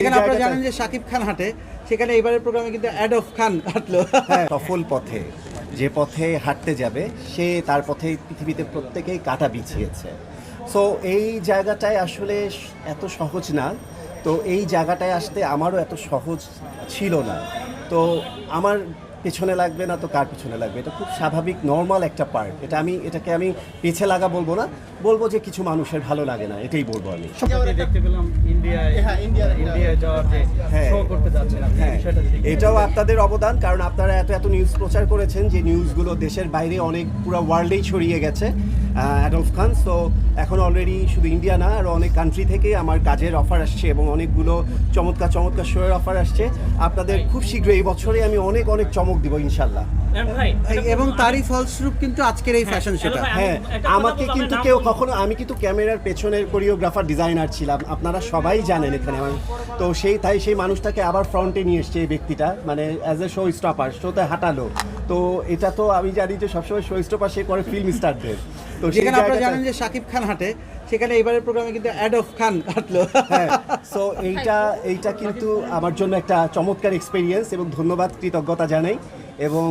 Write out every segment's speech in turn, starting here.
এখানে আপনারা জানেন যে শাকিব খান হাঁটে সেখানে এবারের প্রোগ্রামে কিন্তু খান হাঁটলো। হ্যাঁ, সফল পথে যে পথে হাঁটতে যাবে সে তার পথে পৃথিবীতে প্রত্যেকেই কাটা বিছিয়েছে। সো এই জায়গাটায় আসলে এত সহজ না। তো এই জায়গাটায় আসতে আমারও এত সহজ ছিল না। তো আমার পেছনে লাগবে না তো কার পিছনে লাগবে? এটা খুব স্বাভাবিক নর্মাল একটা পার্ট এটা আমি এটাকে আমি পেছে লাগা বলব না। বলব যে কিছু মানুষের ভালো লাগে না এটাই বলব আমি। হ্যাঁ। শো করতে যাচ্ছেন আপনি হ্যাঁ। যদি এটাও আপনাদের অবদান কারণ আপনারা এত এত নিউজ প্রচার করেছেন যে নিউজগুলো দেশের বাইরে অনেক পুরো ওয়ার্ল্ডেই ছড়িয়ে গেছে। অ্যাডলফ খান সো এখন অলরেডি শুধু ইন্ডিয়া না আর অনেক কান্ট্রি থেকে আমার কাজের অফার আসছে এবং অনেকগুলো চমৎকার চমৎকার শোয়ের অফার আসছে। আপনাদের খুব শীঘ্রই এই বছরে আমি অনেক অনেক চমক দিব ইনশাল্লাহ এবং তারই ফলস্বরূপ কিন্তু আজকের এই ফ্যাশন শোটা আমি হ্যাঁ আমাকে কিন্তু কেউ কখনো আমি কিন্তু ক্যামেরার পেছনের কোরিওগ্রাফার ডিজাইনার ছিলাম আপনারা সবাই জানেন এখানে আমার। তো সেই তাই সেই মানুষটাকে আবার ফ্রন্টে নিয়ে এসছে এই ব্যক্তিটা মানে অ্যাজ এ শো স্টপার শোতে হাঁটালো। তো এটা তো আমি জানি যে সবসময় শো স্টপার সে করে ফিল্ম স্টারদের তো যেখানে আপনারা জানেন যে সাকিব খান হাঁটে সেখানে এবারের প্রোগ্রামে কিন্তু অ্যাড অফ খান হ্যাঁ সো এইটা এইটা কিন্তু আমার জন্য একটা চমৎকার এক্সপিরিয়েন্স এবং ধন্যবাদ কৃতজ্ঞতা জানাই এবং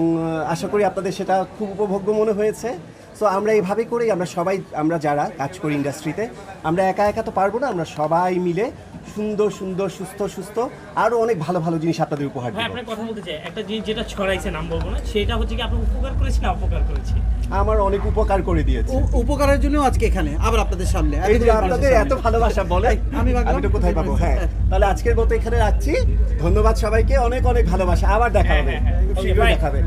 আশা করি আপনাদের সেটা খুব উপভোগ্য মনে হয়েছে। সো আমরা এইভাবে করেই আমরা সবাই আমরা যারা কাজ করি ইন্ডাস্ট্রিতে আমরা একা একা তো পারব না আমরা সবাই মিলে সুন্দর সুন্দর সুস্থ সুস্থ আরও অনেক ভালো ভালো জিনিস আপনাদের উপহার দেবো। আপনার কথা বলতে চাই। একটা জিনিস যেটা ছড়াইছে নাম বলব না সেটা হচ্ছে কি আপনি উপকার করেছেন না অপকার করেছি? আমার অনেক উপকার করে দিয়েছে। উপকারের জন্য আজকে এখানে আবার আপনাদের সামনে। এই যে আপনাদের এত ভালোবাসা বলে আমি ভাবলাম- আমি তো কোথায় পাবো? হ্যাঁ। তাহলে আজকের মতো এখানে রাখছি। ধন্যবাদ সবাইকে অনেক অনেক ভালোবাসা। আবার দেখা হ্যাঁ, হবে। হ্যাঁ, হ্যাঁ। শীঘ্রই দেখা হবে।